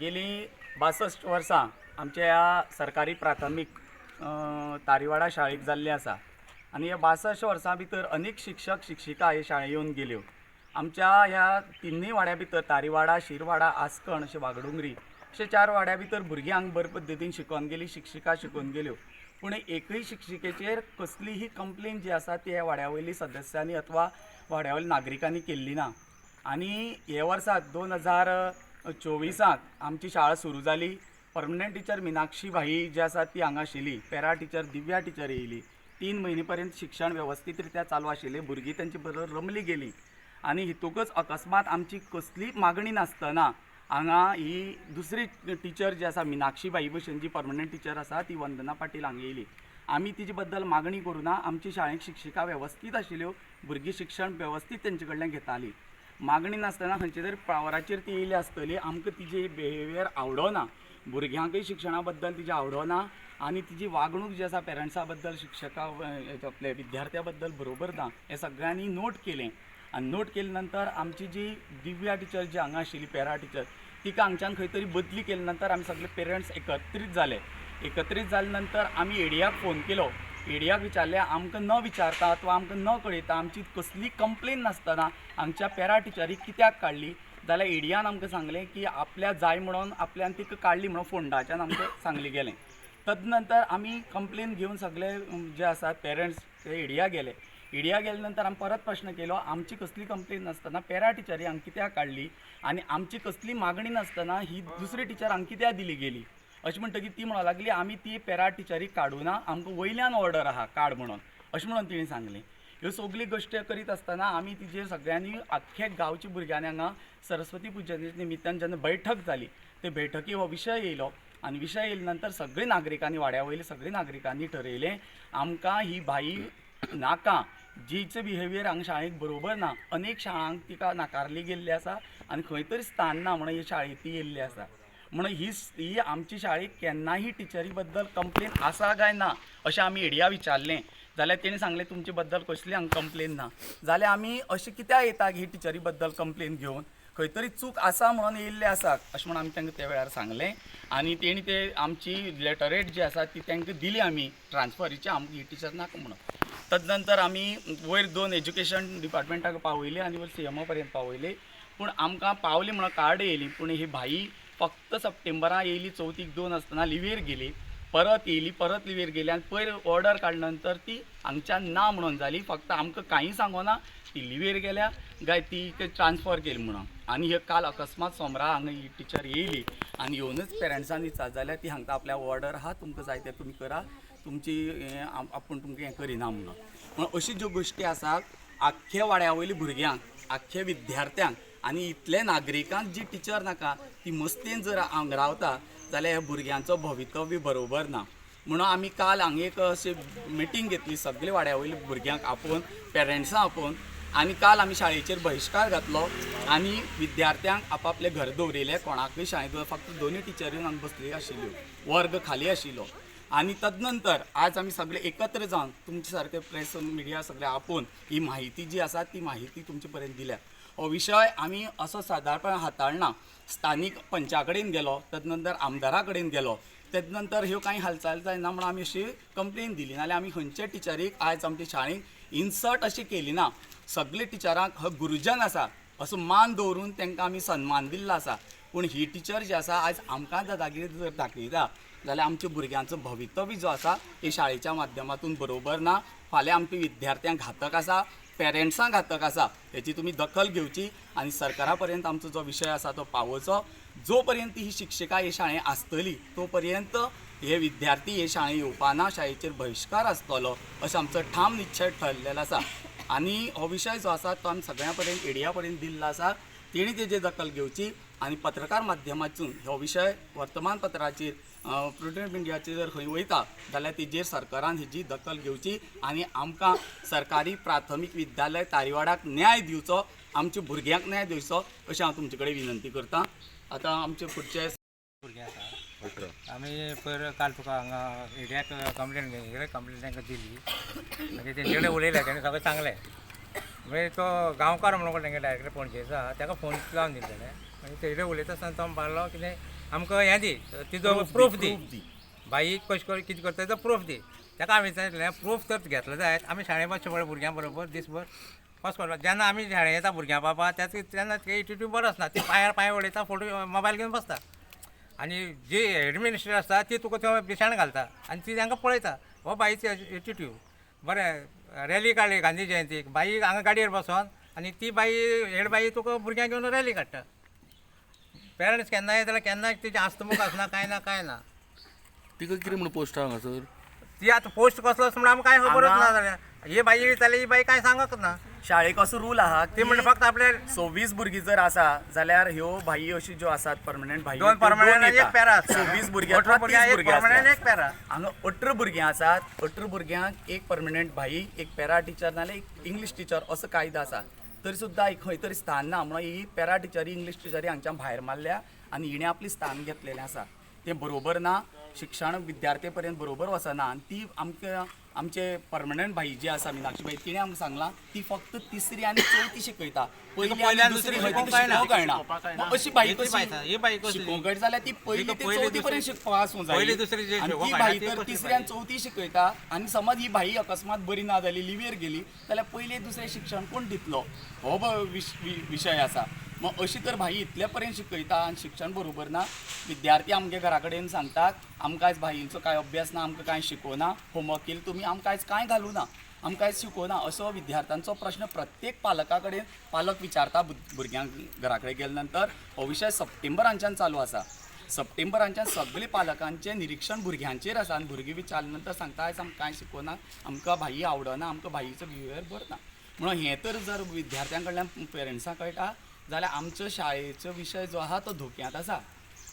गेली बासश्ट वर्सां आमच्या ह्या सरकारी प्राथमीक तारीवाडा शाळेक जाल्ली आसा आनी ह्या बासश्ट वर्सां भितर अनेक शिक्षक शिक्षिका हे शाळें येवन गेल्यो आमच्या ह्या तिनूय वाड्या भितर तारीवाडा शिरवाडा आसकण अशें वागडोंगरी अशे चार वाड्या भितर भुरगीं हांगा बरे पद्दतीन शिकोवन गेली शिक्षिका शिकोवन गेल्यो पूण एकय शिक्षिकेचेर कसलीही कंप्लेन जी आसा ती ह्या वाड्या वयली सदस्यांनी अथवा वाड्या वयल्या नागरिकांनी केल्ली ना. आनी हे वर्सा दोन हजार चोवीसांत आमची शाळा सुरू जाली परमनंट टिचर मिनाक्षी भाई जी आसा ती हांगा आशिल्ली पॅरा टिचर दिव्या टिचर येयली तीन म्हयने पर्यंत शिक्षण वेवस्थीत रित्या चालू आशिल्लें भुरगीं तांची बरोबर रमली गेली. आनी हितूकच अकस्मात आमची कसली मागणी नासतना हांगा ही दुसरी टिचर जी आसा मिनाक्षीबाई भशेन जी पर्मनंट टिचर आसा ती वंदना पाटील हांगा येयली आमी तिचे बद्दल मागणी करुना आमची शाळेंत शिक्षिका वेवस्थीत आशिल्ल्यो भुरगीं शिक्षण वेवस्थीत तेंचे कडल्यान घेतालीं मागणी नासतना खंयचे तरी पावराचेर ती येयली आसतली आमकां तिजे बिहेवियर आवडना भुरग्यांकय शिक्षणा बद्दल तिजें आवडना आनी तिजी वागणूक जी आसा पेरंट्सा बद्दल शिक्षका आपल्या विद्यार्थ्या बद्दल बरोबर ना हें सगळ्यांनी नोट केलें. आनी नोट केले नंतर आमची जी दिव्या टिचर जी हांगा आशिल्ली पॅरा टिचर तिका हांगच्यान खंय तरी बदली केले नंतर आमी सगळे पेरंट्स एकत्रीत जाले एकत्रीत जाले नंतर आमी एडियाक फोन केलो. एडियाक विचारलें आमकां न विचारता अथवा आमकां न कळयता आमची कसली कंप्लेन नासतना हांगच्या पॅरा टिचरीक कित्याक काडली जाल्यार एडियान आमकां सांगलें की आपल्या जाय म्हणून आपल्यान तिका काडली म्हणून फोंडाच्यान आमकां सांगलें गेलें. तदनंतर आमी कंप्लेन घेवन सगळे जे आसात पेरंट्स ते एडिया गेले. एडिया गेल्यानंतर नंतर आमी परत प्रश्न केलो आमची कसली कंप्लेन नासतना पॅरा टिचरी हांगा कित्याक काडली आनी आमची कसली मागणी नासतना ही दुसरी टिचर हांगा कित्याक दिली गेली. अशें म्हणटकीर ती म्हणूंक लागली आमी ती पॅरा टिचरी काडुना आमकां वयल्यान ऑर्डर आहा काड म्हणून. अशें म्हणून तिणें सांगलें. ह्यो सगळी गोश्टी करीत आसतना आमी तिजेर सगळ्यांनी आख्खे गांवच्या भुरग्यांनी हांगा सरस्वती पुजने निमित्तान जेन्ना बैठक जाली ते बैठकी हो विशय येयलो आनी विशय येयले नंतर सगळे नागरिकांनी वाड्या वयले सगळे नागरिकांनी ठरयलें आमकां ही भाई नाका जिचो बिहेवियर हांगा शाळेक बरोबर ना? अनेक शाळांक तिका नाकारली गेल्ली आसा आनी खंय तरी स्थान ना म्हणून ही शाळेंत ती येयल्ली आसा म्हणून ही ही आमची शाळेक केन्नाही टिचरी बद्दल कंप्लेन आसा काय ना? अशें आमी एडिया विचारलें. जाल्यार तेणी सांगलें तुमचे बद्दल कसली हांगा कंप्लेन ना? जाल्यार आमी अशें कित्याक येता ही टिचरी बद्दल कंप्लेन घेवन खंय तरी चूक आसा म्हणून येयल्ले आसा अशें म्हणून आमी तांकां त्या वेळार सांगलें. आनी तेणी ते आमची लेटरेट जी आसा ती तांकां दिली आमी ट्रान्सफरीची आमकां ही टिचर नाका म्हणून. तदनंतर आमी वयर दोन एज्युकेशन डिपार्टमेंटाक पावयले आनी वयर सी एम ओ पर्यंत पावयले. पूण आमकां पावली म्हणून कार्ड येयली पूण ही भाई फक्त सप्टेंबरा येयली चवथीक दोन आसतना लिवेर गेली. परत येयली परत लिवेर गेली आनी पयर ऑर्डर काडले नंतर ती हांगच्यान ना म्हणून जाली. फक्त आमकां कांय सांगोना ती लिवेर गेल्या काय ती ट्रान्सफर केली म्हणून. आनी हे काल अकस्मात सोमरा हांगा ही टिचर येयली आनी येवनच पेरंट्सांनी विचार जाल्यार ती हांगा आपल्या ऑर्डर आहा तुमकां जाय तें तुमी करा. तुमची हें आपूण तुमकां हें करिना म्हणून. पूण अश्यो ज्यो गोश्टी आसात आख्ख्या वाड्या वयल्या भुरग्यांक आख्ख्या विद्यार्थ्यांक आनी इतले नागरिकांक जी टिचर नाका ती मस्तेन जर हांगा रावता जाल्यार ह्या भुरग्यांचो भवितव्य बरोबर ना. म्हणून आमी काल हांगा एक अशी मिटींग घेतली सगळे वाड्या वयल्या भुरग्यांक आपोवन पेरंट्सां आपोवन आनी काल आमी शाळेचेर बहिश्कार घातलो आनी विद्यार्थ्यांक आपापले घर दवरिले कोणाकूय शाळेंत फक्त दोनूय टिचरी हांगा बसली आशिल्ल्यो वर्ग खाली आशिल्लो. आनी तदनंतर आज आमी सगळे एकत्र जावन तुमचे प्रेस मिडिया सगळे आपोवन ही माहिती जी आसा ती माहिती तुमचे पर्यंत दिल्या. हो विशय आमी असो सादारणपणान हाताळना स्थानीक पंचा कडेन गेलो तदनंतर आमदारा कडेन गेलो त्यानंतर ह्यो कांय हालचाल जायना म्हणून आमी अशी कंप्लेन दिली. नाल्यार आमी खंयचे टिचरीक आयज आमच्या शाळेंत इन्सर्ट अशी केली ना सगळे टिचरांक हो गुरुजन आसा असो मान दवरून तांकां आमी सन्मान दिल्लो आसा पूण ही टिचर जी आसा आयज आमकां दादागिरी जर दाखयता जाल्यार आमच्या भुरग्यांचो भवितव्य जो आसा हे शाळेच्या माध्यमातून बरोबर ना फाल्यां आमच्या विद्यार्थ्यांक घातक आसा पेरंट्सांक घातक आसा हेची तुमी दखल घेवची आनी सरकारा पर्यंत आमचो जो विशय आसा तो पावोवचो जो पर्यंत ही शिक्षिका हे शाळेंत आसतली तो पर्यंत हे विद्यार्थी हे शाळेंत येवपाना शाळेचेर बहिश्कार आसतलो अशें आमचो ठाम निश्चय ठरलेलो आसा आनी हो विशय जो आसा तो आमी सगळ्यां पर्यंत एडिया पर्यंत दिल्लो आसा तेणी तेजी दखल घेवची आनी पत्रकार माध्यमातून हो विशय वर्तमानपत्राचेर प्रिंट मिडियाचेर जर खंय वयता जाल्यार तेजेर सरकारान हेजी दखल घेवची आनी आमकां सरकारी प्राथमीक विद्यालय तारीवाडाक न्याय दिवचो आमच्या भुरग्यांक न्याय दिवचो अशें हांव तुमचे कडेन विनंती करतां. आतां आमचे फुडचे भुरगें आसा. आमी पयर काल तुका हांगा एरियाक कंप्लेन कंप्लेन तांकां दिली. मागीर तेंचे कडेन उलयलें तेणें सगळें सांगलें. मागीर तो गांवकार म्हणून तांगे डायरेक्टर पणजेचो आहा ताका फोन लावन दिलेले मागीर थंय उलयता आसतना तो म्हणपाक कितें आमकां हें दी तिजो प्रूफ दी बाईक कशें करून कितें करता तो प्रूफ दी. ताका हांवें विचारलें प्रूफ तर घेतलो जायत आमी शाळें मातशें बरें भुरग्यां बरोबर दिसभर कसो करता जेन्ना आमी शाळें येता भुरग्यां बाबा त्याच तेन्ना ते एटिट्यूड बरो आसना ती पांयार पांय उडयता फोटो मोबायल घेवन बसता आनी जी एडमिनिस्ट्रेटर आसता ती तुका थंय बिशाण घालता आनी ती तांकां पळयता हो बाईचे एटिट्यूड बरें रॅली काडली गांधी जयंतीक बाई हांगा गाडयेर बसोन आनी ती बाई हेड बाई तुका भुरग्यां घेवन रॅली काडटा पेरंट्स केन्ना येता जाल्यार केन्ना तिचे आस्तमुख आसना कांय ना कांय ना. तिका कितें म्हणून पोस्ट हांगासर ती आतां पोस्ट कसलो आसा म्हणून आमकां कांय खबरच ना जाल्यार ही बाई येताली ही बाई कांय सांगत ना? शाळेक असो रूल आहा ती म्हणजे फक्त आपले सव्वीस भुरगीं जर आसा जाल्यार ह्यो भाई अशी ज्यो आसात परमनंट भाई दोन एक आसता. सव्वीस भुरगीं अठरा अठरा भुरग्यां, तीस एक permanent. एक पॅरा हांगा अठरा भुरगीं आसात अठरा भुरग्यांक एक परमनंट भाई एक पॅरा टिचर नाल्यार एक इंग्लीश टिचर असो कायदो आसा तरी सुद्दां एक खंय तरी स्थान ना म्हणून ही पॅरा टिचरी इंग्लीश टिचरी हांगच्यान भायर मारल्या आनी हिणें आपली स्थान घेतलेलें आसा तें बरोबर ना शिक्षण विद्यार्थी पर्यंत बरोबर वचना आनी ती आमकां आमचे परमनंट भाई जी आसा मिनाक्षी भाई तिणें आमकां सांगलां ती फक्त तिसरी आनी चवथी शिकयता पयली आनी दुसरी खंय शिकोवंक कळना मग अशी ही बाई- बाई कशी? शिकोवंक कळटा जाल्यार ती पयली ते चवथी पर्यंत दुसरी- शिकपाक आसूं जाय पयली दुसरी जे आनी ती शिकोवंक भाई कळना ती तर कशी तिसऱ्यान चवथी शिकयता आनी समज ही भाई अकस्मात बरी ना जाली लिव्हेर गेली जाल्यार पयले दुसरें शिक्षण कोण दितलो? हो विशय आसा मग अशी तर भाई इतले पर्यंत शिकयता आनी शिक्षण बरोबर ना. विद्यार्थी आमगे घरा कडेन सांगतात आमकां आयज भाईंचो कांय अभ्यास ना आमकां कांय शिकोवना होमवर्क केलं तुमी आमकां आयज कांय घालूं ना आमकां आयज शिकोवना. असो विद्यार्थ्यांचो प्रश्न प्रत्येक पालका कडेन पालक विचारता भुरग्यांक घरा कडेन गेले नंतर हो विशय सप्टेंबरांच्यान चालू आसा. सप्टेंबरांच्यान सगळे पालकांचे निरीक्षण भुरग्यांचेर आसा आनी भुरगीं विचारले नंतर सांगता आयज आमकां कांय शिकोना आमकां भाई आवडना आमकां भाईचो बिहेवियर बरो ना म्हणून हें तर जर विद्यार्थ्यां कडल्यान पेरंट्सां कळटा जाल्यार आमचो शाळेचो विशय जो आहा तो धोक्यांत आसा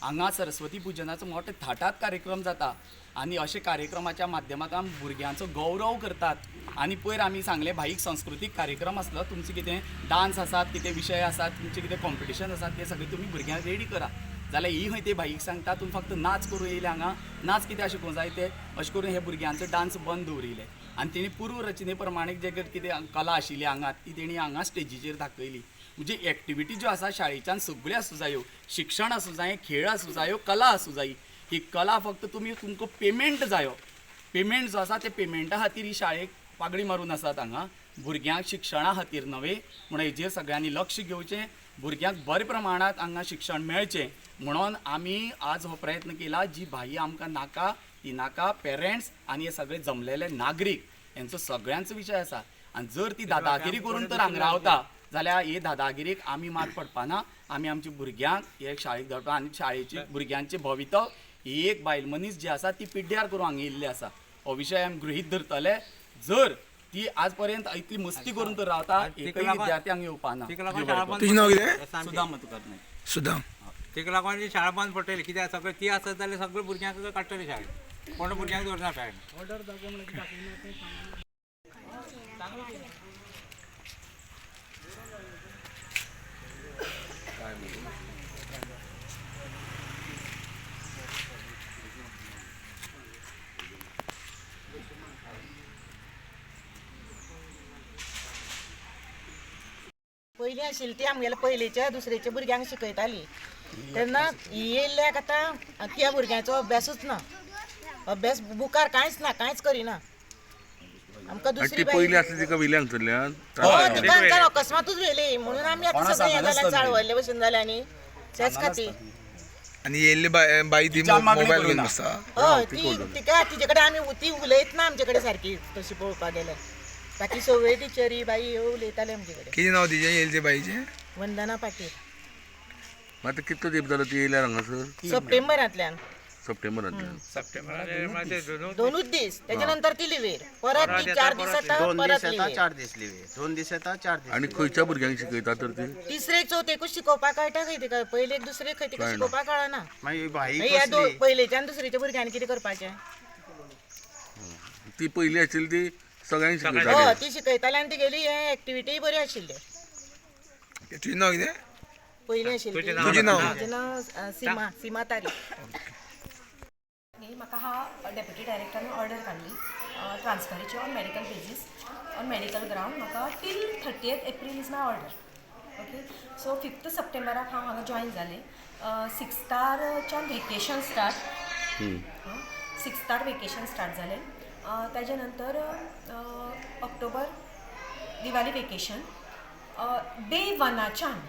हांगा सरस्वती पुजनाचो मोठो थाटात कार्यक्रम जाता. आनी अशे कार्यक्रमाच्या माध्यमांतल्यान भुरग्यांचो गौरव करतात. आनी पयर आमी सांगले भाईक संस्कृतीक कार्यक्रम आसलो तुमचे कितें डान्स आसात कितें विशय आसात तुमचे कितें कॉम्पिटिशन आसात ते सगळे तुमी भुरग्यांक रेडी करा. जाल्यार ही खंय ते भाईक सांगता तुमी फक्त नाच करूं येयले हांगा नाच कितें शिकूंक जाय ते अशें करून हे भुरग्यांचो डान्स बंद दवरिल्ले आनी तेणी पूर्व रचने प्रमाणे जे कितें कला आशिल्ली हांगा ती तेणी हांगा स्टेजीचेर दाखयली म्हणजे एक्टिविटी ज्यो आसा शाळेच्यान सगळ्यो आसूं जायो शिक्षण आसूं जाय खेळ आसूं जायो कला आसूं जायी ही कला फक्त तुमी तुमकां पेमेंट जायो. पेमेंट जो आसा ते पेमेंटा खातीर ही शाळेक पागडी मारून आसात हांगा. भुरग्यांक शिक्षणा खातीर नव्हे म्हणून हेजेर सगळ्यांनी लक्ष घेवचें. भुरग्यांक बरे प्रमाणांत हांगा शिक्षण मेळचें. म्हणून आमी आज हो प्रयत्न केला जी भाई आमकां नाका ती नाका पेरंट्स आनी हे सगळे जमलेले नागरीक. हेंचो सगळ्यांचो विशय आसा आनी जर ती दादागिरी करून तर हांगा रावता. जाल्यार हे दादागिरीक आमी मात पडपाना. आमी आमच्या भुरग्यांक हे शाळेक धाडटा आनी शाळेची भुरग्यांचे भवितव ही एक बायल मनीस जी आसा ती पिड्ड्यार करूंक हांगा येयल्ली आसा. हो विशय आमी गृहीत धरतले. जर ती आज पर्यंत इतली मस्ती करून तर रावता तिका लागून- विद्यार्थी हांगा येवपाना. तिका तुझें नांव कितें मतुकार नायक सुद्दां तिका लागून ती शाळा बंद पडटली कित्याक सगळें ती आसत जाल्यार सगळ्या भुरग्यांक काडटली शाळेत. कोण भुरग्यांक दवरना शाळेन पयलीं आशिल्ली ती आमगेल्या पयलींच्या दुसरेच्या भुरग्यांक शिकयताली तेन्ना येयल्ल्याक आतां त्या भुरग्यांचो अभ्यासूच ना. अभ्यास बुकार कांयच ना कांयच करिना. आमकां दुसरी ती बाई पयली आसली तिका हय तिका अकस्मातूच व्हेली म्हणून आमी आतां सगळे हे व्हेली. चाळवल्ले भशेन जाल्या न्ही तेच खातीर आनी येयल्ली बाय बाई ती तिच्या मागणी मोबायल करूं घेवन ना. बसता हय ती तिका तिचे कडेन आमी ती उलयत ना आमचे कडेन सारकी तशी पळोवपाक गेल्यार बाकी सगळे टिचरी बाई ह्यो उलयताले आमचे कितें नांव तिचें येयल्ले बाईचें? वंदना पाटील. मात कितलो तेंप जालो ती येयल्यार हांगासर सप्टेंबरांतल्यान सप्टेंबरांतल्यान सप्टेंबर दोनूच दीस त्याच्या नंतर ती लिव्हेर परत ती चार दीस येता दोन परत दीस येता लिव्हेर चार दीस लिवे दोन दीस येता चार दीस आनी खंयच्या भुरग्यांक शिकयता तर ती? तिसरेक चवथेकूच शिकोवपाक कळटा खंय तिका पयलेक दुसरेक खंय तिका शिकोवपाक कळना मागीर ह्या दो कसली? पयलेच्यान दुसरेच्या भुरग्यांनी कितें करपाचें ती पयली आशिल्ली ती सगळ्यांक हो शिकयताली ती शिकयताली आनी तेगेली हे एक्टिविटी बरी आशिल्ले. तुजें नांव कितें? पयली आशिल्ली. ती. तुजें नांव. म्हजें नांव अ, सीमा सीमा तारी. न्ही म्हाका हा डेप्युटी डायरेक्टरान ऑर्डर काडली ट्रान्सफरीचे on medical basis on medical ground म्हाका till thirtieth April is my order okay so fifth सप्टेंबराक हांव हांगा जॉईन जालें सिक्स्तारच्यान वेकेशन स्टार्ट सिक्स्तार वेकेशन स्टार्ट जालें त्याच्यानंतर नंतर ऑक्टोबर दिवाळी वेकेशन डे वनाच्यान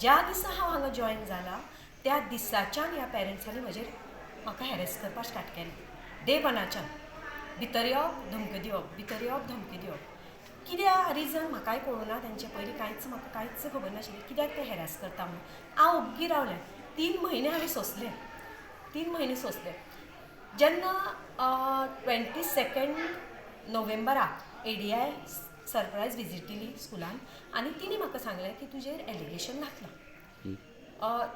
ज्या दिसा हांव हांगा जॉयन जाला त्या दिसाच्यान ह्या पेरंट्सांनी म्हजेर म्हाका हॅरेस करपाक स्टार्ट केलें. डे वनाच्यान भितर येवप धमकी दिवप भितर येवप धमकी दिवप कित्याक रिजन म्हाकाय कळुना तेंचे पयलीं कांयच म्हाका कांयच खबर नाशिल्लें. कित्याक ते हॅरेस करता म्हणून. हांव ओग्गी रावलें तीन म्हयने हांवें सोंसलें. तीन म्हयने सोंसले. जेन्ना ट्वेंटी सेकंड नोव्हेंबराक A D I surprise visit दिली स्कुलान आनी तिणी म्हाका सांगलें की तुजेर एलिगेशन घातलां.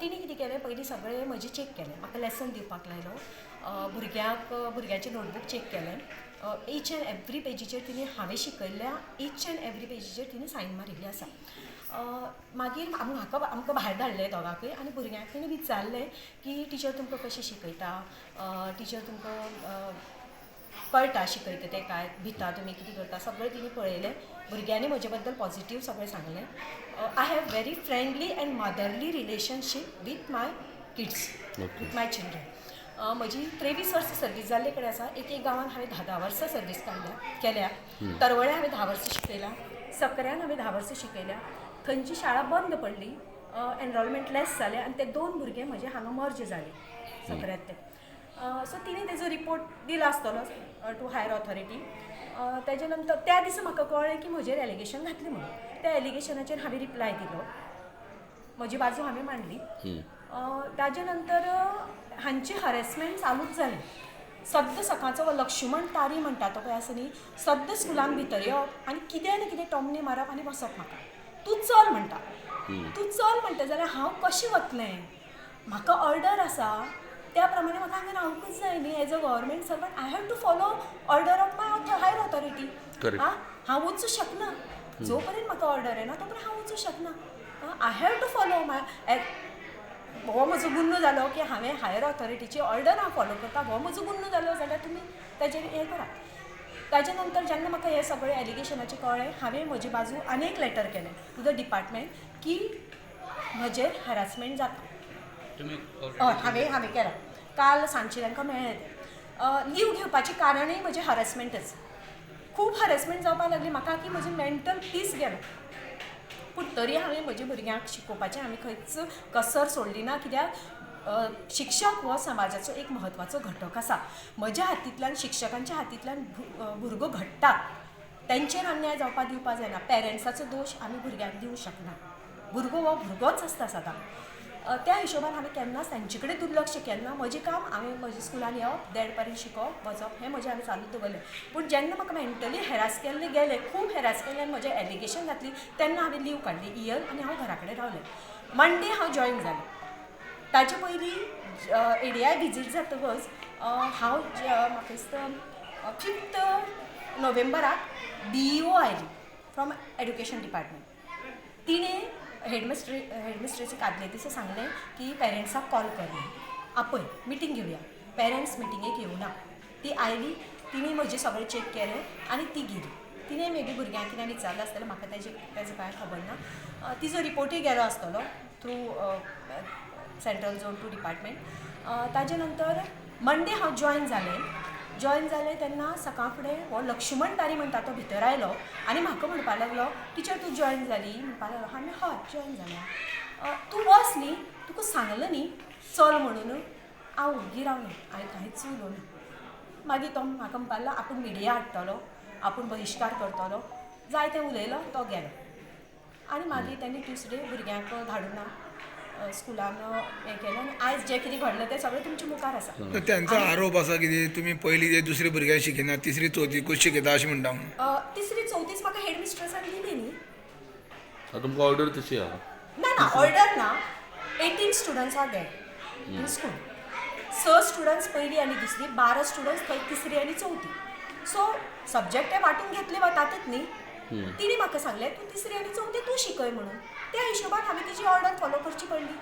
तिणी कितें केलें पयलीं सगळें म्हजें चॅक केलें म्हाका लेसन दिवपाक लायलो. भुरग्यांक भुरग्यांचें नोटबूक चॅक केलें. ईच एंड एवरी पेजीचेर तिणी हांवें शिकयल्ल्या ईच एंड एवरी पेजीचेर तिणी सायन मारिल्ली आसा. मागीर म्हाका आमकां भायर धाडलें दोगांकय आनी भुरग्यांक तिणी विचारलें की टिचर तुमकां कशें शिकयता? टिचर तुमकां कळटा शिकयता तें काय? भिता तुमी कितें करता? सगळें तिणी पळयलें. भुरग्यांनी म्हजे बद्दल पॉझिटीव सगळें सांगलें. I have very friendly and motherly relationship with my kids with my children म्हजी त्रेवीस वर्सां सर्वीस जाल्ले कडेन आसा. एक एक गांवांत हांवें धा धा वर्सां सर्वीस काडल्या केल्या. तरवळ्या हांवें धा वर्सां शिकयल्या सकऱ्यान हांवें धा वर्सां शिकयल्या. थंयची शाळा बंद पडली एनरोलमेंट लेस जालें आनी ते दोन भुरगे म्हजे हांगा मर्ज जाले सकऱ्यांत ते. सो तिणे तेजो रिपोर्ट दिलो आसतलो टू हायर ऑथॉरिटी तेजे नंतर त्या दिसा म्हाका कळ्ळें की म्हजेर एलिगेशन घातलें म्हणून. त्या एलिगेशनाचेर हांवें रिप्लाय दिलो. म्हजी बाजू हांवें मांडली. ताजे नंतर हांची हरेसमेंट चालूच जाली सद्द सकाळचो हो लक्ष्मण तारी म्हणटा तो पळय आसा न्ही सद्द स्कुलान भितर येवप आनी कितें ना कितें टोमणे मारप आनी बसप म्हाका तूं चल म्हणटा तूं चल म्हणटा जाल्यार हांव कशें वतलें म्हाका ऑर्डर आसा त्या प्रमाणे म्हाका हांगा रावंकूच जाय न्ही as a government servant I have to follow order of my higher authority. हां? हांव वचूं शकना. जो पर्यंत म्हाका ऑर्डर येना तो पर्यंत हांव वचूं शकना. I have to follow my हो म्हजो गुन्नो जालो की हांवें हायर ऑथॉरिटीची ऑर्डर हांव फॉलो करता हो म्हजो गुन्नो जालो जाल्यार तुमी ताजेर हें करात ताजे नंतर जेन्ना म्हाका हें सगळें एलिगेशनाचें कळ्ळें हांवें म्हजी बाजू आनी एक लेटर केलें टू द डिपार्टमेंट की म्हजेर हॅरासमेंट जाता. हय हांवें हांवें केलां. काल सांजचे तांकां मेळ्ळें तें. लीव घेवपाचें कारणूय म्हजें हॅरेसमेंटच खूब हॅरेसमेंट जावपाक लागली म्हाका की म्हजें मेंटल पीस गेलो. पूण तरी हांवें म्हज्या भुरग्यांक शिकोवपाचें हांवें खंयच कसर सोडली ना कित्याक शिक्षक हो समाजाचो एक म्हत्वाचो घटक आसा म्हज्या हातींतल्यान शिक्षकांच्या हातींतल्यान भुरगो घडटा. तेंचेर अन्याय जावपाक दिवपाक जायना. पेरंट्साचो दोश आमी भुरग्यांक दिवंक शकना. भुरगो हो भुरगोच आसता सदां. त्या हिशोबान हांवें केन्नाच तांचे कडेन दुर्लक्ष केलें ना म्हजें काम हांवें म्हज्या स्कुलान येवप देड पर्यंत शिकोवप वचप हें म्हजें हांवें चालू दवरलें. पूण जेन्ना म्हाका मेंटली हेरास केल्लें गेलें खूब हेरास केलें आनी म्हजें एलिगेशन घातली तेन्ना हांवें लीव काडली. इयर आनी हांव घरा कडेन रावलें. मंडे हांव जॉईन जालें ताचे पयलीं एडिया विजीट जातकच हांव म्हाका दिसता फिफ्त नोव्हेंबराक बी ई ओ आयली फ्रॉम एड्युकेशन डिपार्टमेंट तिणें हेडमिस्ट्रे हेडमिस्ट्रेसीक आदले दिसा सांगलें की पेरंट्साक कॉल कर आपय मिटींग घेवया पेरंट्स मिटींगेक येवना ती आयली तिणें म्हजें सगळें चॅक केलें आनी ती गेली. तिणें मेबी भुरग्यांक कितें विचारलें आसतलें म्हाका तेजें तेजो कांय खबर ना? अ, तिजो रिपोर्टूय गेलो आसतलो through central zone to department. ताजे नंतर मंडे हांव जॉयन जालें जॉयन जालें तेन्ना सकाळ फुडें हो लक्ष्मण तारी म्हणटा तो भितर आयलो आनी म्हाका म्हणपाक लागलो टिचर तूं जॉयन जाली म्हणपाक लागलो हांवें हय जॉयन जालें तूं वच न्ही तुका सांगलें न्ही चल म्हणून. हांव ओग्गी रावलें हांवें कांयच उलोवना मागीर तो म्हाका म्हणपाक लागलो आपूण मिडिया हाडटलो आपूण बहिश्कार करतलो. जाय तें उलयलो तो गेलो. आनी मागीर तेणी ट्युसडे भुरग्यांक धाडून ना स्कुलान हें केलें आनी आयज जें कितें घडलें तें सगळें तुमच्या मुखार आसा त्यांचा आरोप असा की तुम्ही पहिली जे दुसरे भुरग्यांक शिकयना तिसरी चवथीकूच शिकयता अशें म्हणटा. अ, तिसरी चवथीस म्हाका हेड मिस्ट्रेसान दिली न्ही तुमकां ऑर्डर तशी आहा ना ना ऑर्डर ना eighteen students are there in school स स्टुडंट्स पयली आनी दुसरी बारा स्टुडंट्स थंय तिसरी आनी चवथी सो सब्जेक्ट ते वांटून घेतले वतातच न्ही तिणी म्हाका सांगलें तूं तिसरी आनी चवथी तूं शिकय म्हणून. त्या हिशोबान हांवें तिची ऑर्डर फॉलो करची पडली.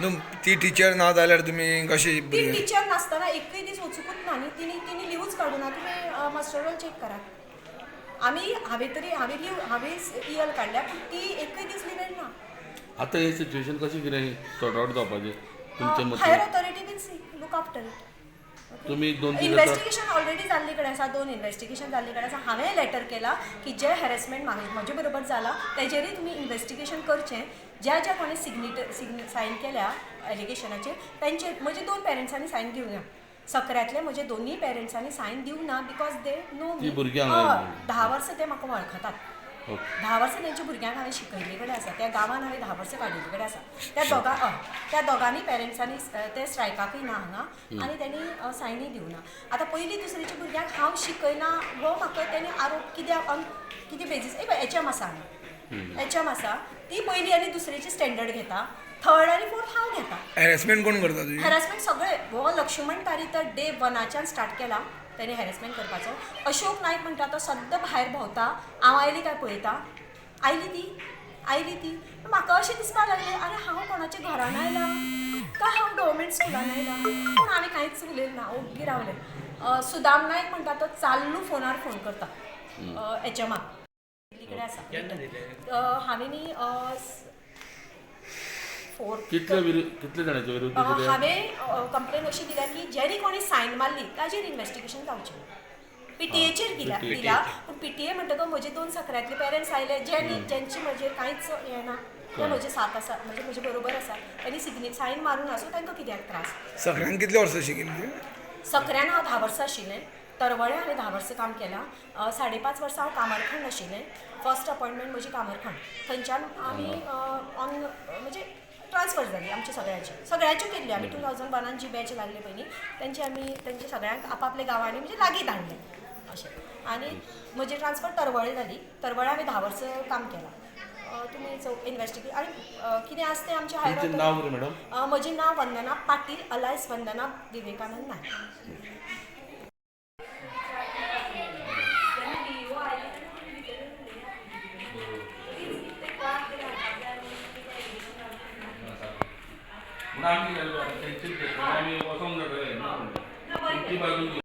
न्हू ती टिचर ना जाल्यार तुमी कशी ती टीचर नासतना एकूय दीस वचूकूच ना न्ही. तिने तिने लिव्हच काडूना तुमी मास्टरान चेक करात आमी हांवें तरी हांवें लीव हांवें इयल काडल्या पूण ती एकूय दीस लिवेल ना आतां हे सिच्युएशन कशें कितें सॉर्ट आउट जावपाचें तुमचें हायर मत authority been see look after it तुमी दोन इन्व्हेस्टिगेशन ऑलरेडी जाल्ले कडेन आसा दोन इन्व्हेस्टिगेशन जाल्ले कडेन आसा हांवें लेटर केला की जे हॅरेसमेंट म्हजे बरोबर जाला तेजेरूय तुमी इन्व्हेस्टिगेशन करचें. ज्या ज्या कोणी सिग्नेट सिग्ने सायन केल्या एलिगेशनाचेर तेंचे म्हजे दोन पेरंट्सांनी सायन ना सकऱ्यातले म्हजे दोनूय पेरंट्सांनी सायन ना बिकॉज दे नो भुरग्यां हय धा वर्सां ते म्हाका वळखतात धा वर्सां तेंच्या भुरग्यांक हांवें शिकयले कडेन आसा त्या गांवांत हांवें धा वर्सां काडिल्ले कडेन आसा त्या दोगा हय त्या दोगांनी पेरंट्सांनी ते स्ट्रायकाकूय ना हांगा आनी तेणी सायनूय दिवना आतां पयलीं दुसऱ्याच्या भुरग्यांक हांव शिकयना हो म्हाका तेणी आरोप कित्याक कितें बेजीस ए एच एम आसा हांगा एच एम आसा ती पयलीं आनी दुसऱ्याची स्टँडर्ड घेता. थर्ड आनी फोर्थ हांव घेता. हॅरेसमेंट कोण करता हॅरेसमेंट सगळे हो लक्ष्मण तारी तर डे वनाच्यान स्टार्ट केला. त्याने हॅरेसमेंट करपाचो. अशोक नायक म्हणटा तो सद्दां भायर भोंवता. हांव आयली काय पळयता आयली ती आयली ती. म्हाका अशें दिसपाक लागलें. आरे हांव कोणाच्या घरान आयलां काय हांव गव्हर्मेंट स्कुलान आयलां पूण हांवें कांयच उलयलें ना? ओग्गी रावलें. सुदाम नायक म्हणटा तो चाल्लू फोनार फोन करता. एच एमाक कडेन आसा हांवें न्ही फोर कितले विरुद्ध कितले जाणांच्या विरुद्ध हांवें कंप्लेन अशी दिल्या की जेणी कोणी सायन मारली ताजेर इन्व्हेस्टिगेशन जावचें. पीटीएचेर दिल्या दिला. पूण पीटीए म्हणटकच म्हजे दोन सकऱ्यांतले पेरंट्स आयले जेनी जेंची म्हजे कांयच हें ना ते म्हजे साथ आसा म्हणजे म्हजे बरोबर आसा. तांणी सिग्ने सायन मारून आसूं तांकां कित्याक त्रास? सगळ्यांक कितले वर्सां शिकिल्ली सकऱ्यान हांव धा वर्सां आशिल्लें. तरवळे हांवें धा वर्सां काम केलां. साडे पांच वर्सां हांव कामरखंड आशिल्लें. फर्स्ट अपॉयंटमेंट म्हजी कामरखंड. थंयच्यान आमी ऑन म्हणजे ट्रान्सफर जाली आमची सगळ्यांची. सगळ्यांच्यो केल्ली आमी टू थावजंड वनान जी बॅच लागली पयलीं तेंची आमी तेंचे सगळ्यांक आपापल्या गांवांनी म्हणजे लागीं धाडले अशें आनी म्हजी ट्रान्सफर तरवळे जाली तरवळे हांवें धा वर्सां काम केलां. तुमी चौ इन्वेस्टिगेट आनी कितें आसा तें आमच्या हायर म्हजें नांव वंदना पाटील अलायस वंदना विवेकानंद नायक आमी आमी वचोंक जाय तुमची बाजू